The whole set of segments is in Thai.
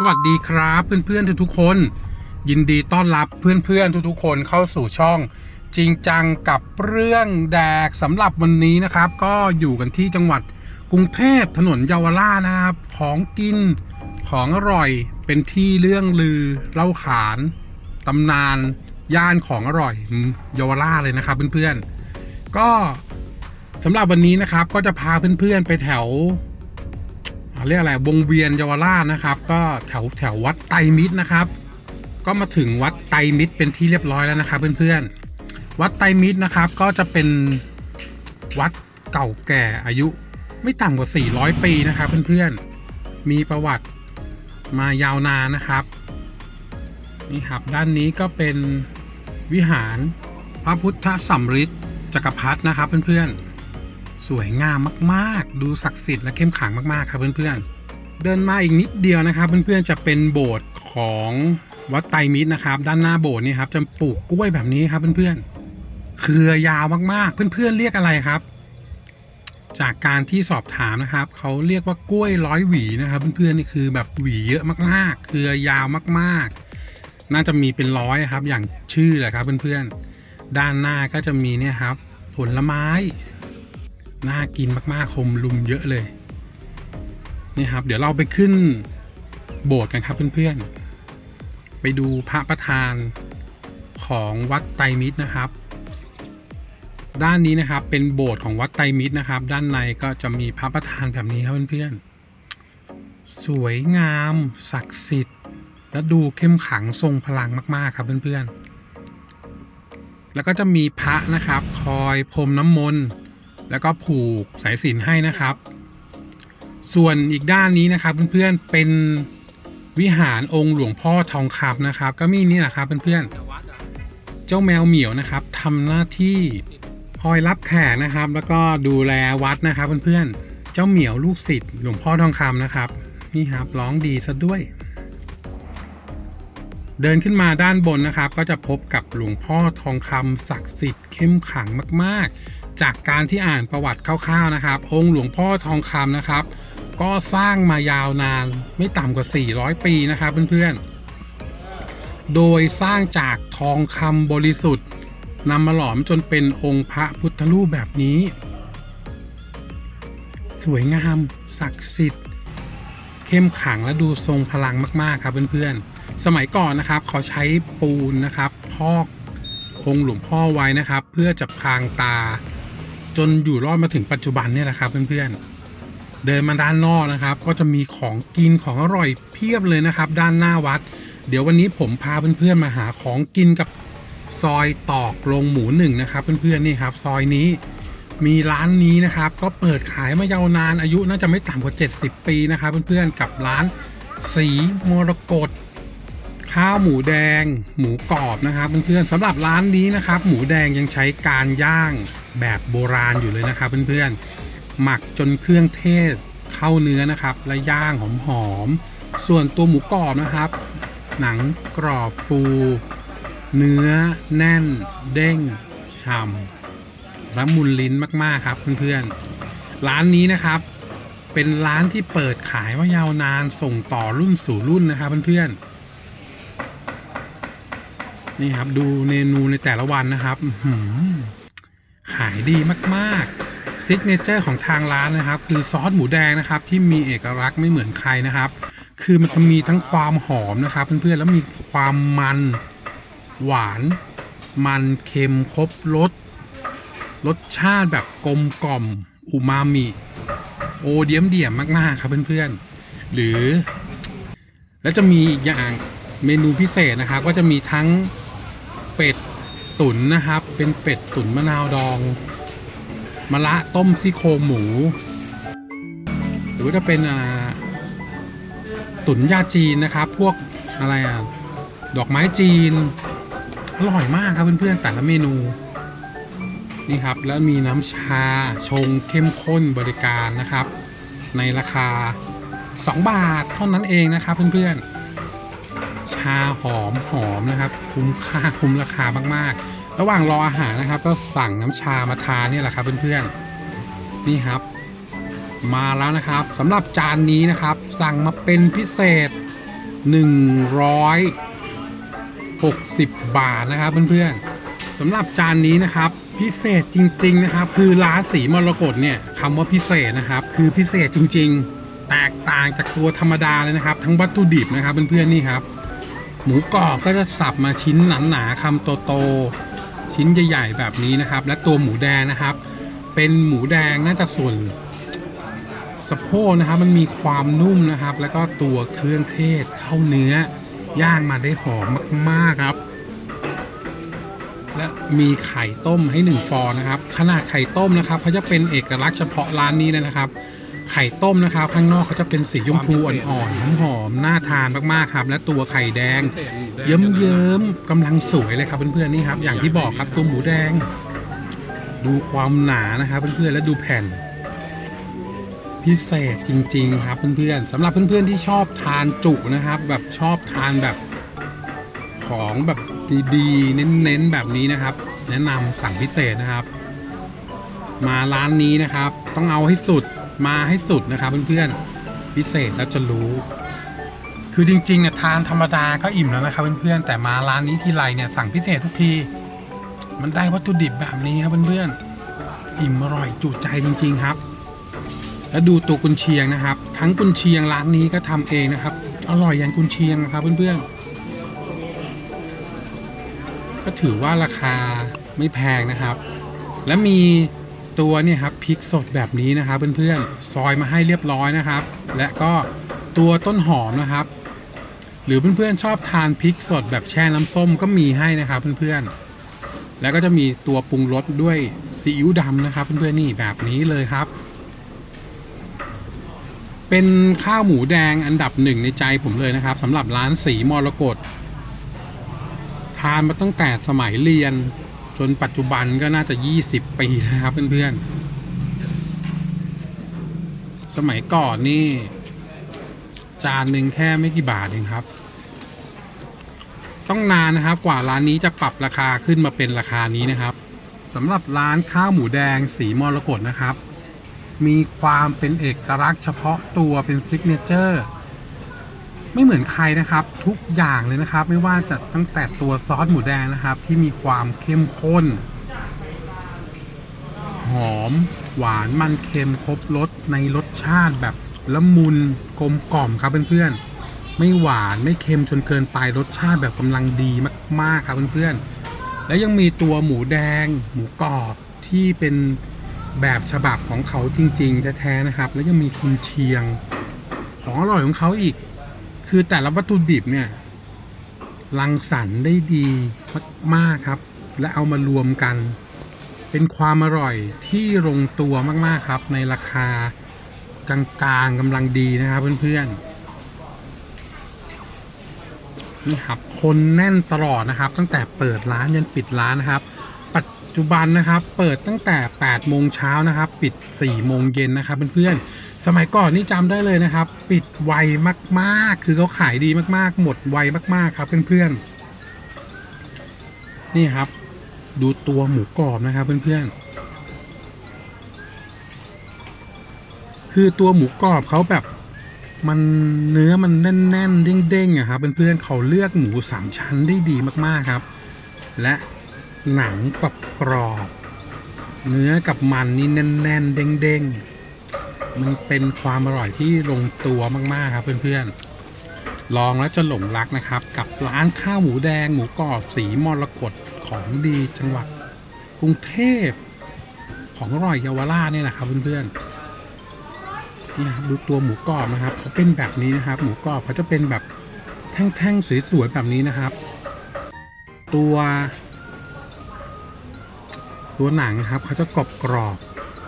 สวัสดีครับเพื่อนๆทุกๆคน ยินดีต้อนรับเพื่อนๆทุกๆคนเข้าสู่ช่อง จริงจังกับเรื่องแดกสำหรับวันนี้นะครับ ก็อยู่กันที่จังหวัดกรุงเทพถนนเยาวราชนะครับ ของกินของอร่อยเป็นที่เรื่องลือเล่าขานตำนาน ย่านของอร่อยเยาวราชเลยนะครับเพื่อนๆก็สำหรับวันนี้นะครับก็จะพาเพื่อนๆไปแถว เรียกอะไรวงเวียนเยาวราชนะครับ ก็แถวแถววัดไตรมิตรนะครับ ก็มาถึงวัดไตรมิตรเป็นที่เรียบร้อยแล้วนะครับเพื่อนๆ วัดไตรมิตรนะครับก็จะเป็นวัดเก่าแก่อายุไม่ต่ำกว่า 400 ปีนะครับเพื่อนๆ มีประวัติมายาวนานนะครับนี่ครับด้านนี้ก็เป็นวิหารพระพุทธสัมฤทธิ์จักรพรรดินะครับเพื่อนๆ สวยงามมากๆ ดูศักดิ์สิทธิ์และเข้มขลังมากๆครับเพื่อนๆ เดินมาอีกนิดเดียวนะครับ เพื่อนๆจะเป็นโบสถ์ของวัดไตรมิตรนะครับ ด้านหน้าโบสถ์นี่ครับจะปลูกกล้วยแบบนี้ครับเพื่อนๆ เครือยาวมากๆ เพื่อนๆเรียกอะไรครับ จากการที่สอบถามนะครับเขาเรียกว่ากล้วยร้อยหวีนะครับเพื่อนๆนี่คือแบบหวีเยอะมากๆ เครือยาวมากๆ น่าจะมีเป็นร้อยครับ อย่างชื่อแหละครับเพื่อนๆ ด้านหน้าก็จะมีเนี่ยครับ ผลไม้ น่ากินมากๆคมลุมเยอะเลยนี่ครับ เดี๋ยวเราไปขึ้นโบสถ์กันครับเพื่อนๆ ไปดูพระประธานของวัดไตรมิตรนะครับ ด้านนี้นะครับเป็นโบสถ์ของวัดไตรมิตรนะครับ ด้านในก็จะมีพระประธานแบบนี้ครับเพื่อนๆ สวยงาม ศักดิ์สิทธิ์ และดูเข้มขังทรงพลังมากๆครับเพื่อนๆ แล้วก็จะมีพระนะครับ คอยพรมน้ำมนต์ แล้วก็ผูกสายสิญจนให้นะครับ ส่วนอีกด้านนี้นะครับเพื่อนๆเป็นวิหารองค์หลวงพ่อทองคำนะครับ ก็มีนี่แหละครับเพื่อนๆเจ้าแมวเหมียวนะครับทำหน้าที่คอยรับแขกนะครับ แล้วก็ดูแลวัดนะครับเพื่อนๆเจ้าเหมียวลูกศิษย์หลวงพ่อทองคำนะครับ นี่ครับร้องดีซะด้วย เดินขึ้นมาด้านบนนะครับ ก็จะพบกับหลวงพ่อทองคำศักดิ์สิทธิ์เข้มขังมากๆ จากการที่อ่านประวัติคร่าวๆนะครับ องค์หลวงพ่อทองคำนะครับ ก็สร้างมายาวนานไม่ต่ำกว่า 400 ปีนะครับเพื่อนๆ โดยสร้างจากทองคำบริสุทธิ์นำมาหลอมจนเป็นองค์พระพุทธรูปแบบนี้ สวยงาม ศักดิ์สิทธิ์ เข้มขังและดูทรงพลังมากๆครับเพื่อนๆ สมัยก่อนนะครับเขาใช้ปูนนะครับพอกองค์หลวงพ่อไว้นะครับ เพื่อจะพางตา จนอยู่รอดมาถึงปัจจุบันเนี่ยแหละครับเพื่อนๆเดินมาด้านนอกนะครับ ก็จะมีของกินของอร่อยเพียบเลยนะครับ ด้านหน้าวัด เดี๋ยววันนี้ผมพาเพื่อนๆมาหาของกินกับซอยตอกโรงหมูหนึ่งนะครับ เพื่อนๆนี่ครับ ซอยนี้มีร้านนี้นะครับ ก็เปิดขายมายาวนานอายุน่าจะไม่ต่ำกว่า 70 ปีนะครับ เพื่อนๆกับร้านสีมรกตข้าวหมูแดง หมูกรอบนะครับเพื่อนๆสำหรับร้านนี้นะครับ หมูแดงยังใช้การย่าง แบบโบราณอยู่เลยนะครับเพื่อนๆ หมักจนเครื่องเทศเข้าเนื้อนะครับ และย่างหอมๆ ส่วนตัวหมูกรอบนะครับ หนังกรอบฟู เนื้อแน่น เด้งฉ่ำและมุนลิ้นมากๆครับเพื่อนๆ ร้านนี้นะครับเป็นร้านที่เปิดขายมายาวนานส่งต่อรุ่นสู่รุ่นนะครับเพื่อนๆนี่ครับดูเมนูในแต่ละวันนะครับ ขายดีมากๆซิกเนเจอร์ของทางร้านนะครับ คือซอสหมูแดงนะครับ ที่มีเอกลักษณ์ไม่เหมือนใครนะครับ คือมันจะมีทั้งความหอมนะครับ เพื่อนๆแล้วมีความมันหวาน มันเค็มครบรสรสชาติแบบกลมกล่อมอูมามิโอเดียมเดี่ยมมากๆครับเพื่อนๆ หรือ แล้วจะมีอีกอย่างเมนูพิเศษนะครับ ก็จะมีทั้งเป็ด ตุ๋นนะครับ เป็นเป็ดตุ๋นมะนาวดองมะระต้มซี่โครงหมู หรือว่าจะเป็นตุ๋นยาจีนนะครับ พวกอะไรอะดอกไม้จีนอร่อยมากครับเพื่อนๆแต่ละเมนูนี่ครับแล้วมีน้ำชาชงเข้มข้นบริการนะครับ ในราคา 2 บาทเท่านั้นเองนะครับเพื่อนๆ ชาหอมหอมนะครับ คุ้มค่าคุ้มราคามากๆ ระหว่างรออาหารนะครับ ก็สั่งน้ำชามาทานเนี่ยแหละครับเพื่อนๆนี่ครับ มาแล้วนะครับสำหรับจานนี้นะครับ สั่งมาเป็นพิเศษ 160 บาทนะครับเพื่อนๆสำหรับจานนี้นะครับพิเศษจริง ๆ นะครับ คือร้านสีมรกตเนี่ยคำว่าพิเศษนะครับ คือพิเศษจริง ๆ แตกต่างจากตัวธรรมดาเลยนะครับ ทั้งวัตถุดิบนะครับเพื่อนๆนี่ครับ หมูกรอบก็จะสับมาชิ้นหนาๆคำโตๆชิ้นใหญ่ๆแบบนี้นะครับ และตัวหมูแดงนะครับ เป็นหมูแดงน่าจะส่วนสะโพกนะครับมันมีความนุ่มนะครับ แล้วก็ตัวเครื่องเทศเข้าเนื้อย่างมาได้หอมมากๆครับ และมีไข่ต้มให้หนึ่งฟองนะครับ ขนาดไข่ต้มนะครับเขาจะเป็นเอกลักษณ์เฉพาะร้านนี้เลยนะครับ ไข่ต้มนะครับ ข้างนอกเขาจะเป็นสีชมพูอ่อนๆหอมๆน่าทานมากๆครับ และตัวไข่แดง เยิ้มๆกำลังสวยเลยครับเพื่อนๆนี่ครับอย่างที่บอกครับตัวหมูแดง ดูความหนานะครับเพื่อนๆและดูแผ่น พิเศษจริง ๆ ครับเพื่อนๆสำหรับเพื่อนๆที่ชอบทานจุนะครับ แบบชอบทานแบบของแบบดีๆเน้นๆแบบนี้นะครับ แนะนำสั่งพิเศษนะครับ มาร้านนี้นะครับ ต้องเอาให้สุด มาให้สุดนะครับเพื่อนๆพิเศษแล้วจะรู้ คือจริงๆเนี่ยทานธรรมดาก็อิ่มแล้วนะครับเพื่อนๆแต่มาร้านนี้ทีไรเนี่ยสั่งพิเศษทุกที มันได้วัตถุดิบแบบนี้ครับเพื่อนๆอิ่มอร่อยจุใจจริง ๆครับ แล้วดูตัวกุนเชียงนะครับ ทั้งกุนเชียงร้านนี้ก็ทำเองนะครับ อร่อยอย่างกุนเชียงนะครับเพื่อนๆก็ถือว่าราคาไม่แพงนะครับ และมี ตัวเนี่ยครับพริกสดแบบนี้นะครับเพื่อนๆซอยมาให้เรียบร้อยนะครับ และก็ตัวต้นหอมนะครับ หรือเพื่อนๆชอบทานพริกสดแบบแช่น้ำส้มก็มีให้นะครับเพื่อนๆแล้วก็จะมีตัวปรุงรสด้วยซีอิ๊วดำนะครับ เพื่อนๆนี่แบบนี้เลยครับ เป็นข้าวหมูแดงอันดับหนึ่งในใจผมเลยนะครับสำหรับร้านสีมรกตทานมาตั้งแต่สมัยเรียน จนปัจจุบันก็น่าจะ 20 ปีนะครับเพื่อนๆ สมัยก่อนนี่ จานหนึ่งแค่ไม่กี่บาทเองครับ ต้องนานนะครับกว่าร้านนี้จะปรับราคาขึ้นมาเป็นราคานี้นะครับสำหรับร้านข้าวหมูแดงสีมรกตนะครับ มีความเป็นเอกลักษณ์เฉพาะตัวเป็นซิกเนเจอร์ ไม่เหมือนใครนะครับ ทุกอย่างเลยนะครับ ไม่ว่าจะตั้งแต่ตัวซอสหมูแดงนะครับ ที่มีความเข้มข้น หอม หวานมันเค็มครบรสในรสชาติแบบละมุนกลมกล่อมครับเพื่อนๆ ไม่หวานไม่เค็มจนเกินไปรสชาติแบบกำลังดีมากๆครับเพื่อนๆ และยังมีตัวหมูแดง หมูกรอบที่เป็นแบบฉบับของเขาจริงๆแท้ๆนะครับ แล้วยังมีคุณเชียงของอร่อยของเขาอีก คือแต่ละวัตถุดิบเนี่ยรังสรรค์ได้ดีมากๆครับ และเอามารวมกัน เป็นความอร่อยที่ลงตัวมากๆครับ ในราคากลางๆกำลังดีนะครับเพื่อนๆนี่ครับคนแน่นตลอดนะครับ ตั้งแต่เปิดร้านยันปิดร้านนะครับ ปัจจุบันนะครับ เปิดตั้งแต่8โมงเช้านะครับ ปิด4โมงเย็นนะครับเพื่อนๆ สมัยก่อนนี่จำได้เลยนะครับ ปิดไวมากๆ คือเขาขายดีมากๆ หมดไวมากๆครับเพื่อนๆ นี่ครับ ดูตัวหมูกรอบนะครับเพื่อนๆ คือตัวหมูกรอบเขาแบบมันเนื้อมันแน่น ๆ เด้งๆอะครับเพื่อนๆเขาเลือกหมูสามชั้นได้ดีมากๆครับ และหนังกับกรอบ เนื้อกับมันนี่แน่น ๆ เด้งๆ มันเป็นความอร่อยที่ลงตัวมาก ๆ ครับเพื่อนๆ ลองแล้วจะหลงรักนะครับ กับร้านข้าวหมูแดงหมูกรอบสีมรกตของดีจังหวัดกรุงเทพของอร่อยเยาวราชเนี่ยนะครับเพื่อนๆนี่ครับดูตัวหมูกรอบนะครับเขาเป็นแบบนี้นะครับ หมูกรอบเขาจะเป็นแบบแท่งๆสวยๆแบบนี้นะครับ ตัว ตัวหนังครับเขาจะกรอบกรอบ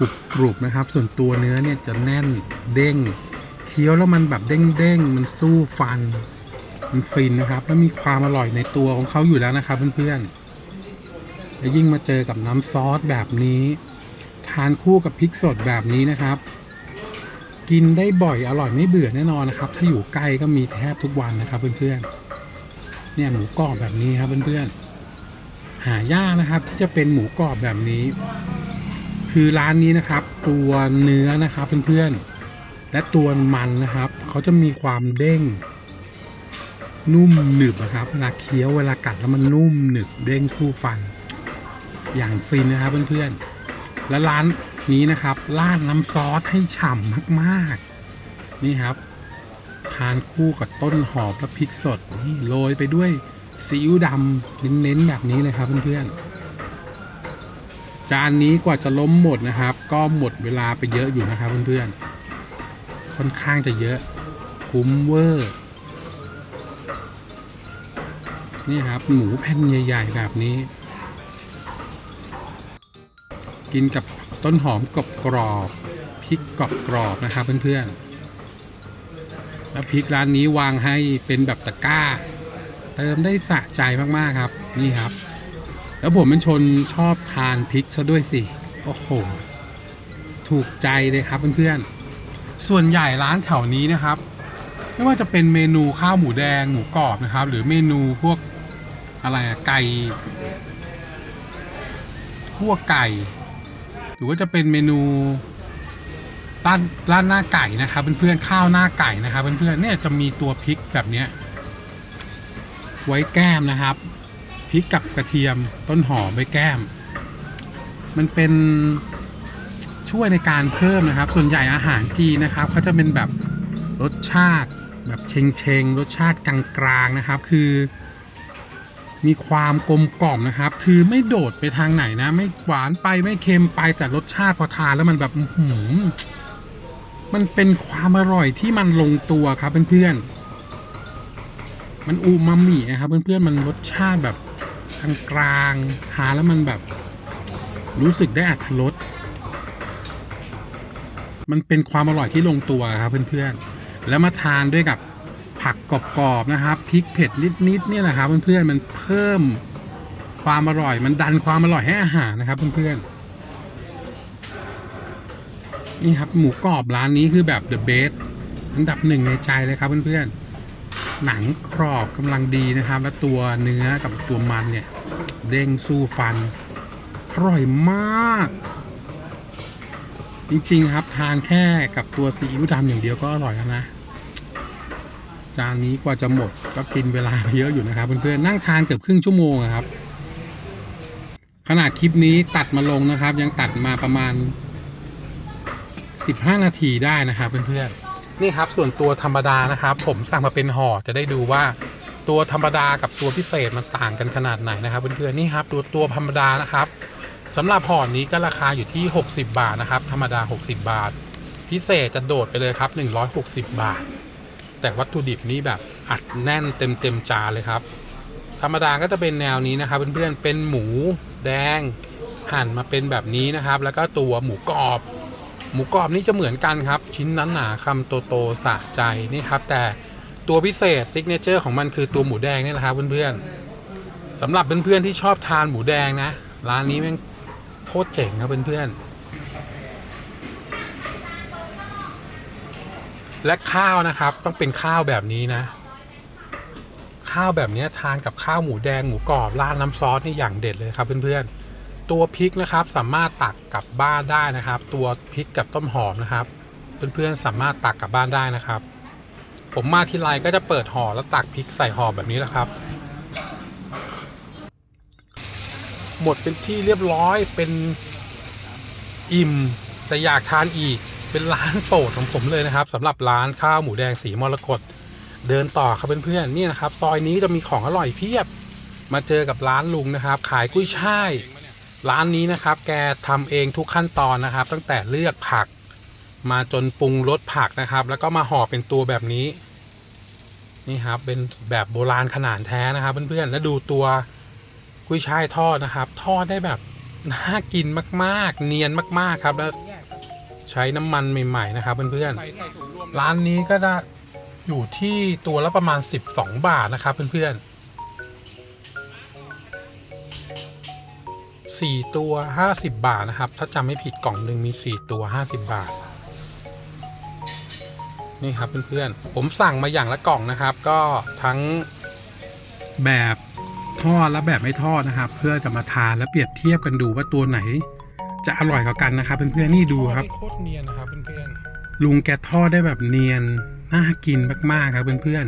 กรุบกรุบนะครับ ส่วนตัวเนื้อเนี่ยจะแน่นเด้ง เคี้ยวแล้วมันแบบเด้งเด้งๆมันสู้ฟัน มันฟินนะครับ แล้วมีความอร่อยในตัวของเขาอยู่แล้วนะครับเพื่อนๆและยิ่งมาเจอกับน้ำซอสแบบนี้ ทานคู่กับพริกสดแบบนี้นะครับ กินได้บ่อยอร่อยไม่เบื่อแน่นอนนะครับ ถ้าอยู่ใกล้ก็มีแทบทุกวันนะครับเพื่อนๆเนี่ยหมูกรอบแบบนี้ครับเพื่อนๆหายากนะครับที่จะเป็นหมูกรอบแบบนี้ คือร้านนี้นะครับ ตัวเนื้อนะครับเพื่อนๆและตัวมันนะครับ เขาจะมีความเด้ง นุ่มหนึบอะครับเวลาเคี้ยวเวลากัดแล้วมันนุ่มหนึบเด้งสู้ฟัน อย่างฟินนะครับเพื่อนๆและร้านนี้นะครับราดน้ำซอสให้ฉ่ำมากๆ นี่ครับ ทานคู่กับต้นหอมและพริกสดนี่โรยไปด้วยซีอิ๊วดำเน้นๆแบบนี้เลยครับเพื่อนๆ จานนี้กว่าจะล้มหมดนะครับ ก็หมดเวลาไปเยอะอยู่นะครับเพื่อนๆ ค่อนข้างจะเยอะ คุ้มเวอร์ นี่ครับหมูแผ่นใหญ่ๆแบบนี้ กินกับต้นหอมกรอบกรอบพริกกรอบกรอบๆนะครับเพื่อนๆ แล้วพริกร้านนี้วางให้เป็นแบบตะกร้า เติมได้สะใจมากๆครับ นี่ครับ แล้วผมเป็นชนชอบทานพริกซะด้วยสิ โอ้โห ถูกใจเลยครับเพื่อนๆ ส่วนใหญ่ร้านแถวนี้นะครับ ไม่ว่าจะเป็นเมนูข้าวหมูแดงหมูกรอบนะครับ หรือเมนูพวกอะไรอะไก่พวกไก่ หรือว่าจะเป็นเมนูร้านร้านหน้าไก่นะครับเพื่อนๆข้าวหน้าไก่นะครับเพื่อนๆเนี่ยจะมีตัวพริกแบบเนี้ยไว้แก้มนะครับ พริกกับกระเทียมต้นหอมไว้แก้ม มันเป็นช่วยในการเพิ่มนะครับ ส่วนใหญ่อาหารจีนนะครับเขาจะเป็นแบบรสชาติแบบเชงเชงรสชาติกลางๆนะครับ คือ มีความกลมกล่อมนะครับ คือไม่โดดไปทางไหนนะ ไม่หวานไปไม่เค็มไปแต่รสชาติพอทานแล้วมันแบบหือมันเป็นความอร่อยที่มันลงตัวครับเพื่อนๆมันอูมามินะครับเพื่อนๆมันรสชาติแบบ กลางๆทานแล้วมันแบบ รู้สึกได้อัตรสมันเป็นความอร่อยที่ลงตัวครับเพื่อนๆ แล้วมาทานด้วยกับผักกรอบๆนะครับพริกเผ็ดนิดๆเนี่ยแหละครับเพื่อนๆมันเพิ่มความอร่อย มันดันความอร่อยให้อาหารนะครับเพื่อนๆนี่ครับหมูกรอบร้านนี้คือแบบ the best อันดับหนึ่งในใจเลยครับเพื่อนๆ หนังกรอบกำลังดีนะครับ และตัวเนื้อกับตัวมันเนี่ย เด้งสู้ฟัน อร่อยมาก จริงๆครับ ทานแค่กับตัวซีอิ๊วดำอย่างเดียวก็อร่อยแล้วนะ จานนี้กว่าจะหมดก็กินเวลาเยอะอยู่นะครับเพื่อนๆนั่งทานเกือบครึ่งชั่วโมงครับ ขนาดคลิปนี้ตัดมาลงนะครับ ยังตัดมาประมาณ 15 นาทีได้นะครับเพื่อนๆ นี่ครับส่วนตัวธรรมดานะครับ ผมสั่งมาเป็นห่อจะได้ดูว่าตัวธรรมดากับตัวพิเศษมันต่างกันขนาดไหนนะครับเพื่อนๆนี่ครับตัวตัวธรรมดานะครับสำหรับห่อนี้ก็ราคาอยู่ที่ 60 บาทนะครับ ธรรมดา 60 บาท พิเศษจะโดดไปเลยครับ 160 บาท แต่วัตถุดิบนี่แบบอัดแน่นเต็มเต็มจานเลยครับ ธรรมดาก็จะเป็นแนวนี้นะครับเพื่อนๆเป็นหมูแดงหั่นมาเป็นแบบนี้นะครับ แล้วก็ตัวหมูกรอบ หมูกรอบนี่จะเหมือนกันครับ ชิ้นนั้นหนาคำโตโตๆสะใจนี่ครับ แต่ตัวพิเศษซิกเนเจอร์ของมันคือตัวหมูแดงนี่แหละครับเพื่อนๆสำหรับเพื่อนๆที่ชอบทานหมูแดงนะ ร้านนี้แม่งโคตรเจ๋งครับเพื่อนๆและข้าวนะครับต้องเป็นข้าวแบบนี้นะ ข้าวแบบนี้ทานกับข้าวหมูแดงหมูกรอบราดน้ำซอสนี่อย่างเด็ดเลยครับเพื่อนๆ ตัวพริกนะครับสามารถตักกลับบ้านได้นะครับ ตัวพริกกับต้นหอมนะครับ เพื่อนๆสามารถตักกลับบ้านได้นะครับ ผมมาที่ไรก็จะเปิดห่อแล้วตักพริกใส่ห่อแบบนี้แหละครับ หมดเป็นที่เรียบร้อยเป็นอิ่มแต่อยากทานอีกเป็นร้านโปรดของผมเลยนะครับสำหรับร้านข้าวหมูแดงสีมรกตเดินต่อครับเพื่อนๆนี่นะครับ ซอยนี้จะมีของอร่อยเพียบ มาเจอกับร้านลุงนะครับ ขายกุ้ยช่าย ร้านนี้นะครับ แกทำเองทุกขั้นตอนนะครับ ตั้งแต่เลือกผักมาจนปรุงรสผักนะครับ แล้วก็มาห่อเป็นตัวแบบนี้ นี่ครับ เป็นแบบโบราณขนาดแท้นะครับ เพื่อนๆแล้วดูตัวกุ้ยช่ายทอดนะครับ ทอดได้แบบน่ากินมากๆ เนียนมากๆครับ แล้วใช้น้ำมันใหม่ ๆ นะครับ เพื่อนๆร้านนี้ก็จะอยู่ที่ตัวละประมาณ 12 บาทนะครับ เพื่อนๆ สี่ตัวห้าสิบบาทนะครับ ถ้าจำไม่ผิดกล่องหนึ่งมีสี่ตัวห้าสิบบาท นี่ครับเพื่อนๆ ผมสั่งมาอย่างละกล่องนะครับ ก็ทั้งแบบทอดและแบบไม่ทอดนะครับ เพื่อจะมาทานและเปรียบเทียบกันดูว่าตัวไหน จะอร่อยกว่ากันนะครับเพื่อนๆนี่ดูครับโคตรเนียนนะครับเพื่อนๆลุงแกทอดได้แบบเนียนน่ากินมากๆครับเพื่อน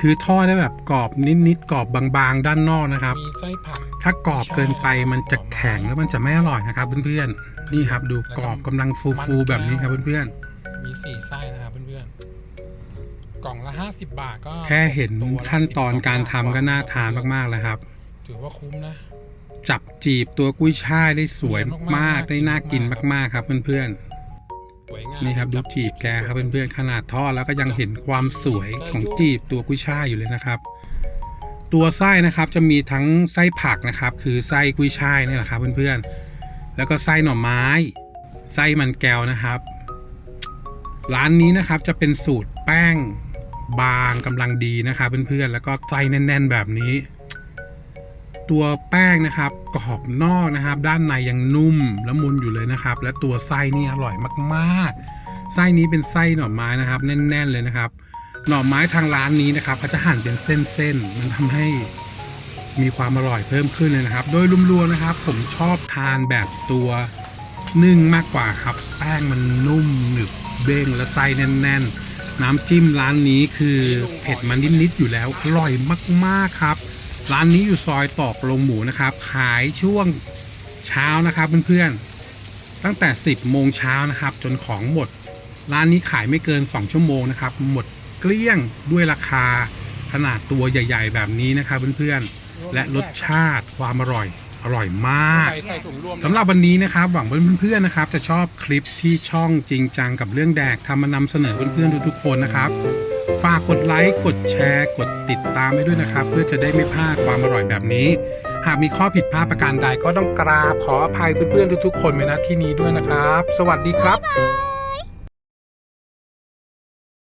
คือทอดได้แบบกรอบนิดๆกรอบบางๆ ด้านนอกนะครับ มีไส้ผักถ้ากรอบเกินไปมันจะแข็งแล้วมันจะไม่อร่อยนะครับเพื่อนๆนี่ครับดูกรอบกำลังฟูๆแบบนี้ครับเพื่อนมีสี่ไส้นะครับเพื่อนๆกล่องละห้าสิบบาทก็ๆแค่เห็นตัวละขั้นตอน12การทำก็น่าบทานมากๆเลยครับ ถือว่าคุ้มนะ จับจีบตัวกุ้ยช่ายได้สวยเนียนมามากกๆๆได้น่ากินมากๆครับเพื่อนสวยงามๆ นี่ครับดูจีบแกครับเพื่อนๆขนาดทอดแล้วก็ยังเห็นความสวยของจีบตัวกุ้ยช่ายอยู่เลยนะครับ ตัวไส้นะครับจะมีทั้งไส้ผักนะครับ คือไส้กุ้ยช่ายนี่แหละครับเพื่อนๆแล้วก็ไส้หน่อไม้ ไส้มันแก้วนะครับ ร้านนี้นะครับจะเป็นสูตรแป้งบางกำลังดีนะครับเพื่อนๆแล้วก็ไส้แน่น ๆ แบบนี้ ตัวแป้งนะครับกรอบนอกนะครับ ด้านในยังนุ่มละมุนอยู่เลยนะครับ และตัวไส้นี่อร่อยมากๆ ไส้นี้เป็นไส้หน่อไม้นะครับ แน่น ๆเลยนะครับ หน่อไม้ทางร้านนี้นะครับเขาจะหั่นเป็นเส้นๆมันทำให้มีความอร่อยเพิ่มขึ้นเลยนะครับ โดยรวมๆนะครับ ผมชอบทานแบบตัวนึ่งมากกว่าครับ แป้งมันนุ่มหนึบเด้งและไส้แน่น ๆ น้ำจิ้มร้านนี้คือเผ็ดมันนิดๆอยู่แล้วอร่อยมากๆครับ ร้านนี้อยู่ซอยตอกลงหมูนะครับ ขายช่วงเช้านะครับเพื่อนๆ ตั้งแต่ 10 โมงเช้านะครับ จนของหมด ร้านนี้ขายไม่เกิน 2 ชั่วโมงนะครับ หมดเกลี้ยงด้วยราคาขนาดตัวใหญ่ ๆ แบบนี้นะครับเพื่อนๆ และรสชาติความอร่อยอร่อยมากใส่ใส่ถุงรวมสำหรับวันนี้นะครับ หวังว่าเพื่อนๆนะครับ จะชอบคลิปที่ช่องจริงจังกับเรื่องแดกทำมานำเสนอเพื่อนๆทุกๆคนนะครับ ฝากกดไลค์ กดแชร์ กดติดตามไปด้วยนะครับ เพื่อจะได้ไม่พลาดความอร่อยแบบนี้ หากมีข้อผิดพลาดประการใดก็ต้องกราบขออภัยเพื่อนๆทุกๆคนไว้ณที่นี้ด้วยนะครับ สวัสดีครับ Bye.